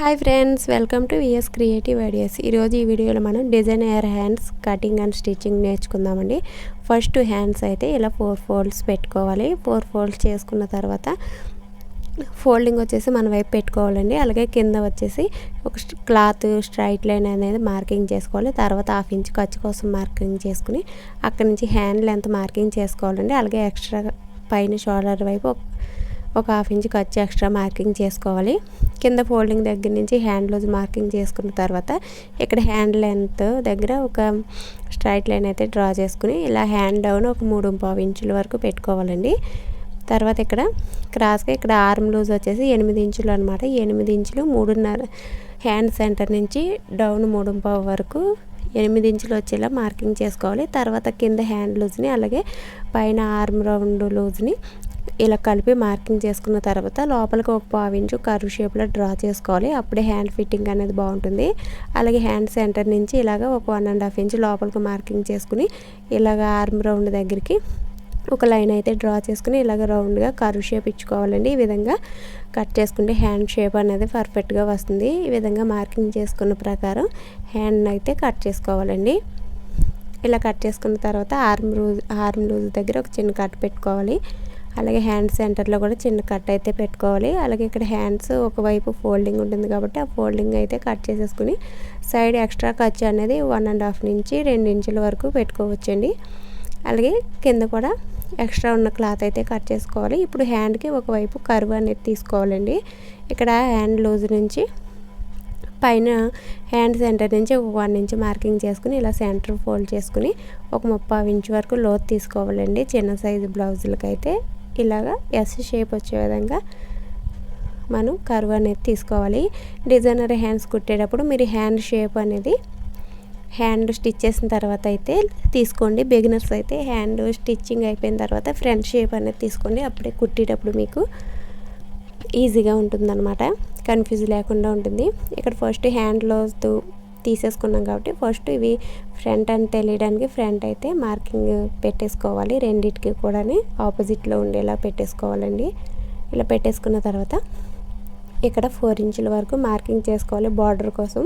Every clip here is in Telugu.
Hi friends welcome to VS creative ideas. ఈరోజు ఈ వీడియోలో మనం designer hands cutting and stitching నేర్చుకుందామండి. First hands అయితే ఇలా ఫోర్ ఫోల్డ్స్ పెట్టుకోవాలి. ఫోర్ ఫోల్డ్స్ చేసుకున్న తర్వాత ఫోల్డింగ్ వచ్చేసి మన వైపు పెట్టుకోవాలండి. అలాగే కింద వచ్చేసి ఒక క్లాత్ స్ట్రైట్ లైన్ అనేది మార్కింగ్ చేసుకోవాలి. తర్వాత హాఫ్ ఇంచ్ ఖర్చు కోసం మార్కింగ్ చేసుకుని అక్కడి నుంచి హ్యాండ్ లెంత్ మార్కింగ్ చేసుకోవాలండి. అలాగే ఎక్స్ట్రా పైన షోల్డర్ వైపు ఒక హాఫ్ ఇంచ్ ఖర్చు ఎక్స్ట్రా మార్కింగ్ చేసుకోవాలి. కింద ఫోల్డింగ్ దగ్గర నుంచి హ్యాండ్ లూజ్ మార్కింగ్ చేసుకున్న తర్వాత ఇక్కడ హ్యాండ్ లెంత్ దగ్గర ఒక స్ట్రైట్ లైన్ అయితే డ్రా చేసుకుని ఇలా హ్యాండ్ డౌన్ ఒక మూడు పావు ఇంచుల వరకు పెట్టుకోవాలండి. తర్వాత ఇక్కడ క్రాస్గా ఇక్కడ ఆర్మ్ లూజ్ వచ్చేసి ఎనిమిది ఇంచులు అనమాట ఎనిమిది ఇంచులు మూడున్నర హ్యాండ్ సెంటర్ నుంచి డౌన్ మూడు పావు వరకు ఎనిమిది ఇంచులు వచ్చేలా మార్కింగ్ చేసుకోవాలి. తర్వాత కింద హ్యాండ్ లూజ్ని అలాగే పైన ఆర్మ్ రౌండ్ లూజ్ని ఇలా కలిపి మార్కింగ్ చేసుకున్న తర్వాత లోపలికి ఒక పావు ఇంచు కర్వ్ షేప్లో డ్రా చేసుకోవాలి. అప్పుడే హ్యాండ్ ఫిట్టింగ్ అనేది బాగుంటుంది. అలాగే హ్యాండ్ సెంటర్ నుంచి ఇలాగ ఒక వన్ అండ్ హాఫ్ ఇంచ్ లోపలికి మార్కింగ్ చేసుకుని ఇలాగ ఆర్మ్ రౌండ్ దగ్గరికి ఒక లైన్ అయితే డ్రా చేసుకుని ఇలాగ రౌండ్గా కర్వ్ షేప్ ఇచ్చుకోవాలండి. ఈ విధంగా కట్ చేసుకుంటే హ్యాండ్ షేప్ అనేది పర్ఫెక్ట్గా వస్తుంది. ఈ విధంగా మార్కింగ్ చేసుకున్న ప్రకారం హ్యాండ్ అయితే కట్ చేసుకోవాలండి. ఇలా కట్ చేసుకున్న తర్వాత ఆర్మ్ లూజ్ ఆర్మ్ లూజ్ దగ్గర ఒక చిన్న కట్ పెట్టుకోవాలి. అలాగే హ్యాండ్ సెంటర్లో కూడా చిన్న కట్ అయితే పెట్టుకోవాలి. అలాగే ఇక్కడ హ్యాండ్స్ ఒకవైపు ఫోల్డింగ్ ఉంటుంది కాబట్టి ఆ ఫోల్డింగ్ అయితే కట్ చేసేసుకుని సైడ్ ఎక్స్ట్రా ఖర్చు అనేది వన్ అండ్ హాఫ్ నుంచి రెండు ఇంచుల వరకు పెట్టుకోవచ్చండి. అలాగే కింద కూడా ఎక్స్ట్రా ఉన్న క్లాత్ అయితే కట్ చేసుకోవాలి. ఇప్పుడు హ్యాండ్కి ఒకవైపు కరువు అనేది తీసుకోవాలండి. ఇక్కడ హ్యాండ్ లూజ్ నుంచి పైన హ్యాండ్ సెంటర్ నుంచి ఒక వన్ ఇంచ్ మార్కింగ్ చేసుకుని ఇలా సెంటర్ ఫోల్డ్ చేసుకుని ఒక ముప్పై ఇంచ్ వరకు లోతు తీసుకోవాలండి. చిన్న సైజు బ్లౌజులకైతే ఇలాగా ఎస్ షేప్ వచ్చే విధంగా మనం కర్వ్ అనేది తీసుకోవాలి. డిజైనర్ హ్యాండ్స్ కుట్టేటప్పుడు మీరు హ్యాండ్ షేప్ అనేది హ్యాండ్ స్టిచ్ చేసిన తర్వాత అయితే తీసుకోండి. బిగినర్స్ అయితే హ్యాండ్ స్టిచ్చింగ్ అయిపోయిన తర్వాత ఫ్రంట్ షేప్ అనేది తీసుకోండి. అప్పుడే కుట్టేటప్పుడు మీకు ఈజీగా ఉంటుందన్నమాట. కన్ఫ్యూజ్ లేకుండా ఉంటుంది. ఇక్కడ ఫస్ట్ హ్యాండ్లో తీసేసుకున్నాం కాబట్టి ఫస్ట్ ఇవి ఫ్రంట్ అని తెలియడానికి ఫ్రంట్ అయితే మార్కింగ్ పెట్టేసుకోవాలి. రెండింటికి కూడా ఆపోజిట్లో ఉండేలా పెట్టేసుకోవాలండి. ఇలా పెట్టేసుకున్న తర్వాత ఇక్కడ ఫోర్ ఇంచుల వరకు మార్కింగ్ చేసుకోవాలి బార్డర్ కోసం.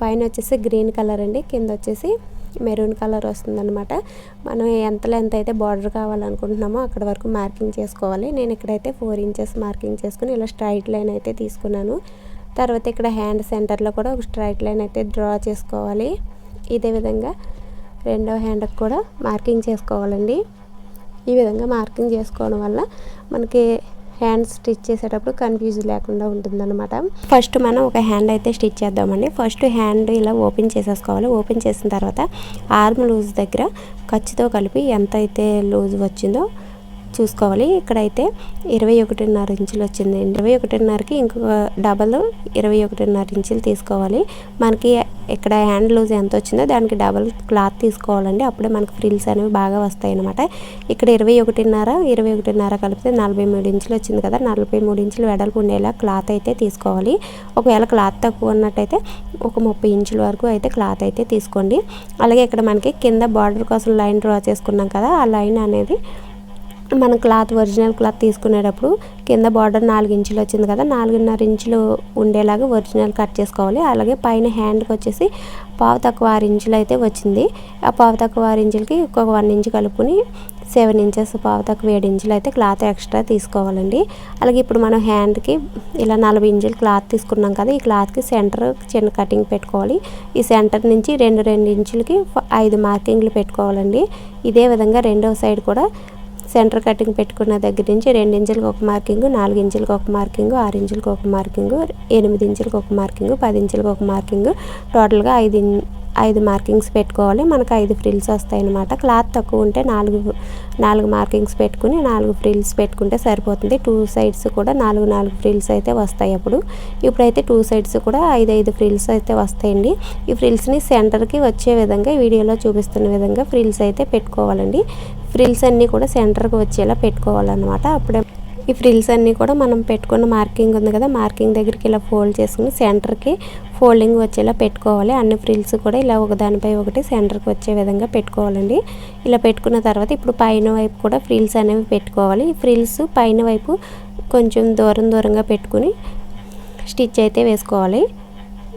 పైన వచ్చేసి గ్రీన్ కలర్ అండి. కింద వచ్చేసి మెరూన్ కలర్ వస్తుందన్నమాట. మనం ఎంత లెంత్ అయితే బార్డర్ కావాలనుకుంటున్నామో అక్కడ వరకు మార్కింగ్ చేసుకోవాలి. నేను ఇక్కడైతే ఫోర్ ఇంచెస్ మార్కింగ్ చేసుకుని ఇలా స్ట్రైట్ లైన్ అయితే తీసుకున్నాను. తర్వాత ఇక్కడ హ్యాండ్ సెంటర్లో కూడా ఒక స్ట్రైట్ లైన్ అయితే డ్రా చేసుకోవాలి. ఇదే విధంగా రెండో హ్యాండ్కి కూడా మార్కింగ్ చేసుకోవాలండి. ఈ విధంగా మార్కింగ్ చేసుకోవడం వల్ల మనకి హ్యాండ్ స్టిచ్ చేసేటప్పుడు కన్ఫ్యూజ్ లేకుండా ఉంటుందన్నమాట. ఫస్ట్ మనం ఒక హ్యాండ్ అయితే స్టిచ్ చేద్దామండి. ఫస్ట్ హ్యాండ్ ఇలా ఓపెన్ చేసేసుకోవాలి. ఓపెన్ చేసిన తర్వాత ఆర్మ్ లూజ్ దగ్గర ఖర్చుతో కలిపి ఎంత అయితే లూజ్ వచ్చిందో చూసుకోవాలి. ఇక్కడైతే ఇరవై ఒకటిన్నర ఇంచులు వచ్చింది ఇరవై ఒకటిన్నరకి ఇంకొక డబల్ ఇరవై ఒకటిన్నర ఇంచులు తీసుకోవాలి. మనకి ఇక్కడ హ్యాండ్ లూజ్ ఎంత వచ్చిందో దానికి డబల్ క్లాత్ తీసుకోవాలండి. అప్పుడే మనకి ఫ్రిల్స్ అనేవి బాగా వస్తాయి అనమాట ఇక్కడ ఇరవై ఒకటిన్నర ఇరవై ఒకటిన్నర కలిపితే నలభై మూడు ఇంచులు వచ్చింది కదా. నలభై మూడు ఇంచులు వెడల్పు ఉండేలా క్లాత్ అయితే తీసుకోవాలి. ఒకవేళ క్లాత్ తక్కువ ఉన్నట్టయితే ఒక ముప్పై ఇంచుల వరకు అయితే క్లాత్ అయితే తీసుకోండి. అలాగే ఇక్కడ మనకి కింద బార్డర్ కోసం లైన్ డ్రా చేసుకున్నాం కదా ఆ లైన్ అనేది మనం క్లాత్ ఒరిజినల్ క్లాత్ తీసుకునేటప్పుడు కింద బార్డర్ నాలుగు ఇంచులు వచ్చింది కదా నాలుగున్నర ఇంచులు ఉండేలాగా ఒరిజినల్ కట్ చేసుకోవాలి. అలాగే పైన హ్యాండ్కి వచ్చేసి పావు తక్కువ ఆరు ఇంచులు అయితే వచ్చింది. ఆ పావు తక్కువ ఆరు ఇంచులకి ఒక వన్ ఇంచు కలుపుకొని సెవెన్ ఇంచెస్ పావు తక్కువ ఏడు ఇంచులు అయితే క్లాత్ ఎక్స్ట్రా తీసుకోవాలండి. అలాగే ఇప్పుడు మనం హ్యాండ్కి ఇలా నలభై ఇంచులు క్లాత్ తీసుకున్నాం కదా ఈ క్లాత్కి సెంటర్ చిన్న కటింగ్ పెట్టుకోవాలి. ఈ సెంటర్ నుంచి రెండు రెండు ఇంచులకి ఐదు మార్కింగ్లు పెట్టుకోవాలండి. ఇదే విధంగా రెండవ సైడ్ కూడా సెంటర్ కటింగ్ పెట్టుకున్న దగ్గర నుంచి రెండు ఇంచులకు ఒక మార్కింగ్ నాలుగు ఇంచులకు ఒక మార్కింగ్ ఆరు ఇంచులకు ఒక మార్కింగ్ ఎనిమిది ఇంచులకు ఒక మార్కింగ్ పది ఇంచులకు ఒక మార్కింగ్ టోటల్గా ఐదు ఐదు మార్కింగ్స్ పెట్టుకోవాలి. మనకు ఐదు ఫ్రిల్స్ వస్తాయి అనమాట క్లాత్ తక్కువ ఉంటే నాలుగు నాలుగు మార్కింగ్స్ పెట్టుకుని నాలుగు ఫ్రిల్స్ పెట్టుకుంటే సరిపోతుంది. టూ సైడ్స్ కూడా నాలుగు నాలుగు ఫ్రిల్స్ అయితే వస్తాయి అప్పుడు. ఇప్పుడైతే టూ సైడ్స్ కూడా ఐదు ఐదు ఫ్రిల్స్ అయితే వస్తాయండి. ఈ ఫ్రిల్స్ని సెంటర్కి వచ్చే విధంగా వీడియోలో చూపిస్తున్న విధంగా ఫ్రిల్స్ అయితే పెట్టుకోవాలండి. ఫ్రిల్స్ అన్నీ కూడా సెంటర్కి వచ్చేలా పెట్టుకోవాలన్నమాట. అప్పుడే ఈ ఫ్రిల్స్ అన్నీ కూడా మనం పెట్టుకున్న మార్కింగ్ ఉంది కదా మార్కింగ్ దగ్గరికి ఇలా ఫోల్డ్ చేసుకుని సెంటర్కి ఫోల్డింగ్ వచ్చేలా పెట్టుకోవాలి. అన్ని ఫ్రిల్స్ కూడా ఇలా ఒకదానిపై ఒకటి సెంటర్కి వచ్చే విధంగా పెట్టుకోవాలండి. ఇలా పెట్టుకున్న తర్వాత ఇప్పుడు పైన వైపు కూడా ఫ్రిల్స్ అనేవి పెట్టుకోవాలి. ఈ ఫ్రిల్స్ పైన వైపు కొంచెం దూరం దూరంగా పెట్టుకుని స్టిచ్ అయితే వేసుకోవాలి.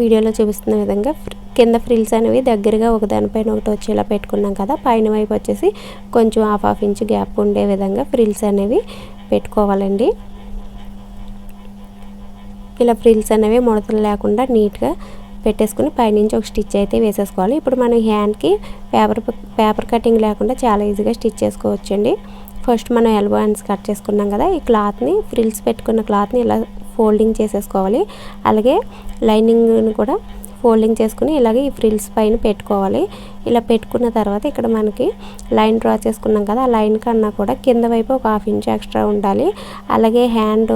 వీడియోలో చూపిస్తున్న విధంగా కింద ఫ్రిల్స్ అనేవి దగ్గరగా ఒకదానిపైన ఒకటి వచ్చేలా పెట్టుకున్నాం కదా పైన వైపు వచ్చేసి కొంచెం హాఫ్ హాఫ్ ఇంచ్ గ్యాప్ ఉండే విధంగా ఫ్రిల్స్ అనేవి పెట్టుకోవాలండి. ఇలా ఫ్రిల్స్ అనేవి ముడతలు లేకుండా నీట్గా పెట్టేసుకుని పైనుంచి ఒక స్టిచ్ అయితే వేసేసుకోవాలి. ఇప్పుడు మనం హ్యాండ్కి పేపర్ పేపర్ కటింగ్ లేకుండా చాలా ఈజీగా స్టిచ్ చేసుకోవచ్చండి. ఫస్ట్ మనం ఎల్బో హ్యాండ్స్ కట్ చేసుకున్నాం కదా ఈ క్లాత్ని ఫ్రిల్స్ పెట్టుకున్న క్లాత్ని ఇలా ఫోల్డింగ్ చేసేసుకోవాలి. అలాగే లైనింగ్ని కూడా ఫోల్డింగ్ చేసుకుని ఇలాగే ఈ ఫ్రిల్స్ పైన పెట్టుకోవాలి. ఇలా పెట్టుకున్న తర్వాత ఇక్కడ మనకి లైన్ డ్రా చేసుకున్నాం కదా ఆ లైన్ కన్నా కూడా కింద వైపు ఒక హాఫ్ ఇంచ్ ఎక్స్ట్రా ఉండాలి. అలాగే హ్యాండ్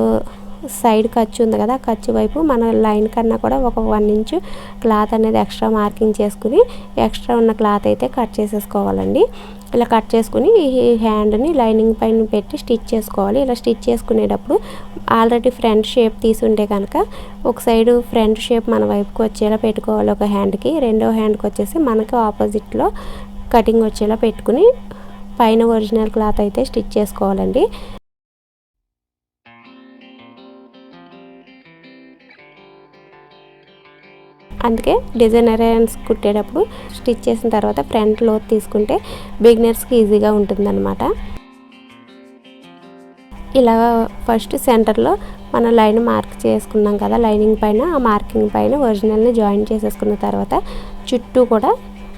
సైడ్ ఖర్చు ఉంది కదా ఖర్చు వైపు మన లైన్ కన్నా కూడా ఒక వన్ ఇంచు క్లాత్ అనేది ఎక్స్ట్రా మార్కింగ్ చేసుకుని ఎక్స్ట్రా ఉన్న క్లాత్ అయితే కట్ చేసేసుకోవాలండి. ఇలా కట్ చేసుకుని ఈ హ్యాండ్ని లైనింగ్ పైన పెట్టి స్టిచ్ చేసుకోవాలి. ఇలా స్టిచ్ చేసుకునేటప్పుడు ఆల్రెడీ ఫ్రంట్ షేప్ తీసుంటే కనుక ఒక సైడ్ ఫ్రంట్ షేప్ మన వైపుకి వచ్చేలా పెట్టుకోవాలి ఒక హ్యాండ్కి. రెండో హ్యాండ్కి వచ్చేసి మనకి ఆపోజిట్లో కటింగ్ వచ్చేలా పెట్టుకుని పైన ఒరిజినల్ క్లాత్ అయితే స్టిచ్ చేసుకోవాలండి. అందుకే డిజైనర్ హ్యాండ్స్ కుట్టేటప్పుడు స్టిచ్ చేసిన తర్వాత ఫ్రంట్ లోత్ తీసుకుంటే బిగినర్స్కి ఈజీగా ఉంటుందన్నమాట. ఇలా ఫస్ట్ సెంటర్లో మన లైన్ మార్క్ చేసుకున్నాం కదా లైనింగ్ పైన ఆ మార్కింగ్ పైన ఒరిజినల్ని జాయిన్ చేసేసుకున్న తర్వాత చుట్టూ కూడా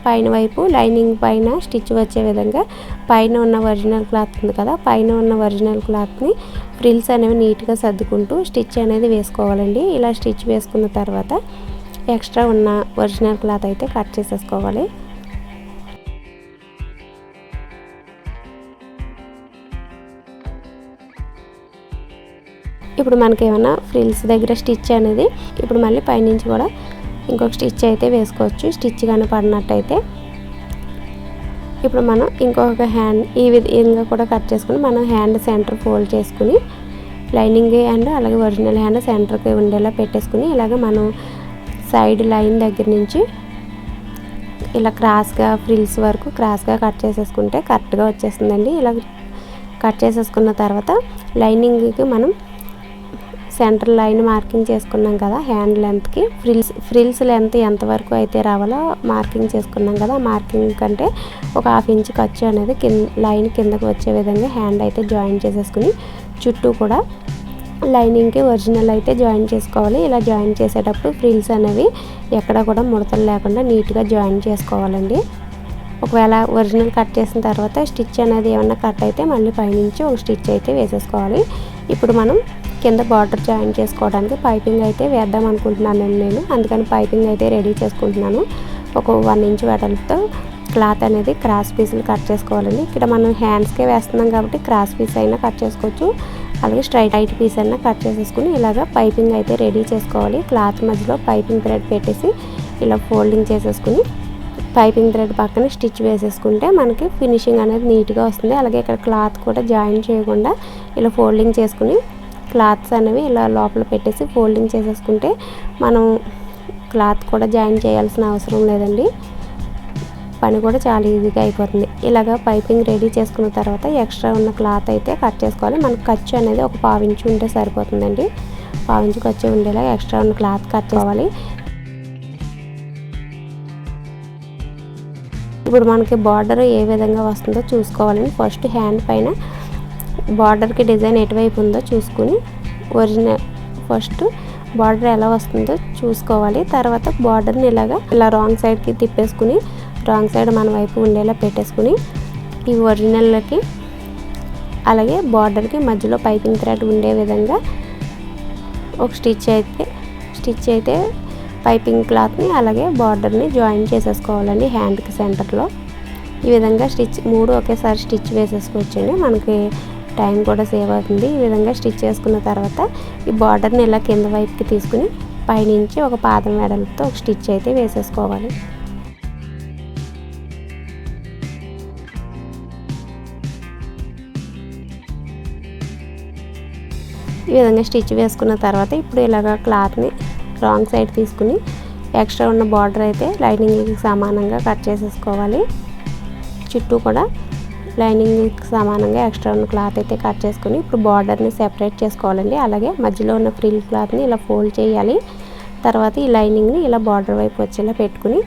పైన వైపు లైనింగ్ పైన స్టిచ్ వచ్చే విధంగా పైన ఉన్న ఒరిజినల్ క్లాత్ ఉంది కదా పైన ఉన్న ఒరిజినల్ క్లాత్ని ఫ్రిల్స్ అనేవి నీట్గా సర్దుకుంటూ స్టిచ్ అనేది వేసుకోవాలండి. ఇలా స్టిచ్ వేసుకున్న తర్వాత ఎక్స్ట్రా ఉన్న ఒరిజినల్ క్లాత్ అయితే కట్ చేసేసుకోవాలి. ఇప్పుడు మనకి ఏమైనా ఫ్రిల్స్ దగ్గర స్టిచ్ అనేది ఇప్పుడు మళ్ళీ పైనుంచి కూడా ఇంకొక స్టిచ్ అయితే వేసుకోవచ్చు. స్టిచ్ కానీ పడినట్టయితే. ఇప్పుడు మనం ఇంకొక హ్యాండ్ ఈ విధంగా కూడా కట్ చేసుకుని మనం హ్యాండ్ సెంటర్ ఫోల్డ్ చేసుకుని లైనింగ్ హ్యాండ్ అలాగే ఒరిజినల్ హ్యాండ్ సెంటర్కి ఉండేలా పెట్టేసుకుని ఇలాగ మనం సైడ్ లైన్ దగ్గర నుంచి ఇలా క్రాస్గా ఫ్రిల్స్ వరకు క్రాస్గా కట్ చేసేసుకుంటే కరెక్ట్గా వచ్చేస్తుందండి. ఇలా కట్ చేసేసుకున్న తర్వాత లైనింగ్కి మనం సెంటర్ లైన్ మార్కింగ్ చేసుకున్నాం కదా హ్యాండ్ లెంత్కి ఫ్రిల్స్ ఫ్రిల్స్ లెంత్ ఎంతవరకు అయితే రావాలో మార్కింగ్ చేసుకున్నాం కదా మార్కింగ్ కంటే ఒక హాఫ్ ఇంచ్ ఖర్చు అనేది కింద లైన్ కిందకు వచ్చే విధంగా హ్యాండ్ అయితే జాయిన్ చేసేసుకుని చుట్టూ కూడా లైనింగ్కి ఒరిజినల్ అయితే జాయిన్ చేసుకోవాలి. ఇలా జాయిన్ చేసేటప్పుడు ఫ్రిల్స్ అనేవి ఎక్కడ కూడా ముడతలు లేకుండా నీట్గా జాయిన్ చేసుకోవాలండి. ఒకవేళ ఒరిజినల్ కట్ చేసిన తర్వాత స్టిచ్ అనేది ఏమన్నా కట్ అయితే మళ్ళీ పైనుంచి ఒక స్టిచ్ అయితే వేసేసుకోవాలి. ఇప్పుడు మనం కింద బార్డర్ జాయిన్ చేసుకోవడానికి పైపింగ్ అయితే వేద్దాం అనుకుంటున్నాను నేను. అందుకని పైపింగ్ అయితే రెడీ చేసుకుంటున్నాను. ఒక వన్ ఇంచ్ వెడల్పుతో క్లాత్ అనేది క్రాస్ పీసులు కట్ చేసుకోవాలండి. ఇక్కడ మనం హ్యాండ్స్కే వేస్తున్నాం కాబట్టి క్రాస్ పీస్ అయినా కట్ చేసుకోవచ్చు. అలాగే స్ట్రైట్ హైట్ పీస్ అయినా కట్ చేసేసుకుని ఇలాగ పైపింగ్ అయితే రెడీ చేసుకోవాలి. క్లాత్ మధ్యలో పైపింగ్ థ్రెడ్ పెట్టేసి ఇలా ఫోల్డింగ్ చేసేసుకుని పైపింగ్ థ్రెడ్ పక్కన స్టిచ్ వేసేసుకుంటే మనకి ఫినిషింగ్ అనేది నీట్గా వస్తుంది. అలాగే ఇక్కడ క్లాత్ కూడా జాయిన్ చేయకుండా ఇలా ఫోల్డింగ్ చేసుకుని క్లాత్స్ అనేవి ఇలా లోపల పెట్టేసి ఫోల్డింగ్ చేసేసుకుంటే మనం క్లాత్ కూడా జాయిన్ చేయాల్సిన అవసరం లేదండి. పని కూడా చాలా ఈజీగా అయిపోతుంది. ఇలాగ పైపింగ్ రెడీ చేసుకున్న తర్వాత ఎక్స్ట్రా ఉన్న క్లాత్ అయితే కట్ చేసుకోవాలి. మనకు ఖర్చు అనేది ఒక పావించి ఉంటే సరిపోతుందండి. పావించి ఖర్చు ఉండేలా ఎక్స్ట్రా ఉన్న క్లాత్ కట్ చేసుకోవాలి. ఇప్పుడు మనకి బార్డర్ ఏ విధంగా వస్తుందో చూసుకోవాలండి. ఫస్ట్ హ్యాండ్ పైన బార్డర్కి డిజైన్ ఎటువైపు ఉందో చూసుకుని ఒరిజినల్ ఫస్ట్ బార్డర్ ఎలా వస్తుందో చూసుకోవాలి. తర్వాత బార్డర్ని ఇలాగా ఇలా రాంగ్ సైడ్కి తిప్పేసుకుని రాంగ్ సైడ్ మన వైపు ఉండేలా పెట్టేసుకుని ఈ ఒరిజినల్కి అలాగే బార్డర్కి మధ్యలో పైపింగ్ థ్రెడ్ ఉండే విధంగా ఒక స్టిచ్ అయితే స్టిచ్ అయితే పైపింగ్ క్లాత్ని అలాగే బార్డర్ని జాయిన్ చేసేసుకోవాలండి హ్యాండ్కి సెంటర్లో. ఈ విధంగా స్టిచ్ మూడు ఒకేసారి స్టిచ్ వేసేసుకోవచ్చండి. మనకి టైం కూడా సేవ్ అవుతుంది. ఈ విధంగా స్టిచ్ చేసుకున్న తర్వాత ఈ బార్డర్ని ఇలా కింద వైపుకి తీసుకుని పైనుంచి ఒక పాదం వెడల్పుతో ఒక స్టిచ్ అయితే వేసేసుకోవాలి. ఈ విధంగా స్టిచ్ వేసుకున్న తర్వాత ఇప్పుడు ఇలాగ క్లాత్ని రాంగ్ సైడ్ తీసుకుని ఎక్స్ట్రా ఉన్న బార్డర్ అయితే లైనింగ్కి సమానంగా కట్ చేసేసుకోవాలి. చుట్టూ కూడా లైనింగ్కి సమానంగా ఎక్స్ట్రా ఉన్న క్లాత్ అయితే కట్ చేసుకుని ఇప్పుడు బార్డర్ని సెపరేట్ చేసుకోవాలండి. అలాగే మధ్యలో ఉన్న ఫ్రిల్ క్లాత్ని ఇలా ఫోల్డ్ చేయాలి. తర్వాత ఈ లైనింగ్ని ఇలా బార్డర్ వైపు వచ్చేలా పెట్టుకుని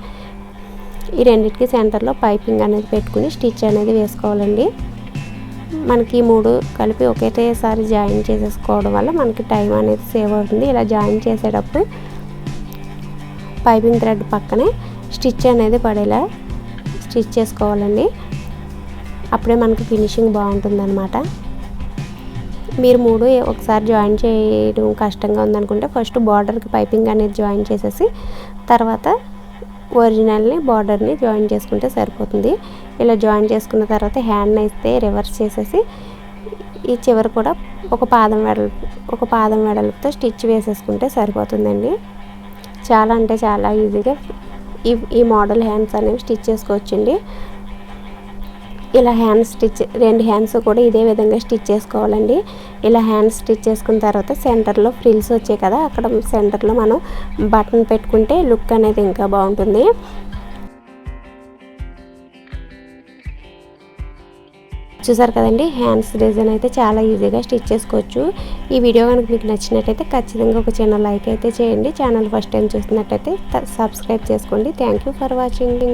ఈ రెండింటికి సెంటర్లో పైపింగ్ అనేది పెట్టుకుని స్టిచ్ అనేది వేసుకోవాలండి. మనకి మూడు కలిపి ఒకేసారి జాయిన్ చేసేసుకోవడం వల్ల మనకి టైం అనేది సేవ్ అవుతుంది. ఇలా జాయిన్ చేసేటప్పుడు పైపింగ్ థ్రెడ్ పక్కనే స్టిచ్ అనేది పడేలా స్టిచ్ చేసుకోవాలండి. అప్పుడే మనకి ఫినిషింగ్ బాగుంటుందన్నమాట. మీరు మూడు ఒకసారి జాయిన్ చేయడం కష్టంగా ఉందనుకుంటే ఫస్ట్ బార్డర్కి పైపింగ్ అనేది జాయిన్ చేసేసి తర్వాత ఒరిజినల్ని బార్డర్ని జాయిన్ చేసుకుంటే సరిపోతుంది. ఇలా జాయిన్ చేసుకున్న తర్వాత హ్యాండ్ అయితే రివర్స్ చేసేసి ఈ చివరి కూడా ఒక పాదం వెడల్పు ఒక పాదం వెడల్పుతో స్టిచ్ వేసేసుకుంటే సరిపోతుందండి. చాలా అంటే చాలా ఈజీగా ఈ ఈ మోడల్ హ్యాండ్స్ అనేవి స్టిచ్ చేసుకోవచ్చండి. ఇలా హ్యాండ్స్ స్టిచ్ రెండు హ్యాండ్స్ కూడా ఇదే విధంగా స్టిచ్ చేసుకోవాలండి. ఇలా హ్యాండ్స్ స్టిచ్ చేసుకున్న తర్వాత సెంటర్లో ఫ్రిల్స్ వచ్చాయి కదా అక్కడ సెంటర్లో మనం బటన్ పెట్టుకుంటే లుక్ అనేది ఇంకా బాగుంటుంది. చూసారు కదండి? హ్యాండ్స్ డిజైన్ అయితే చాలా ఈజీగా స్టిచ్ చేసుకోవచ్చు. ఈ వీడియో కనుక మీకు నచ్చినట్టయితే ఖచ్చితంగా ఒక చిన్న లైక్ అయితే చేయండి. ఛానల్ ఫస్ట్ టైం చూస్తున్నట్టయితే సబ్స్క్రైబ్ చేసుకోండి. Thank you for watching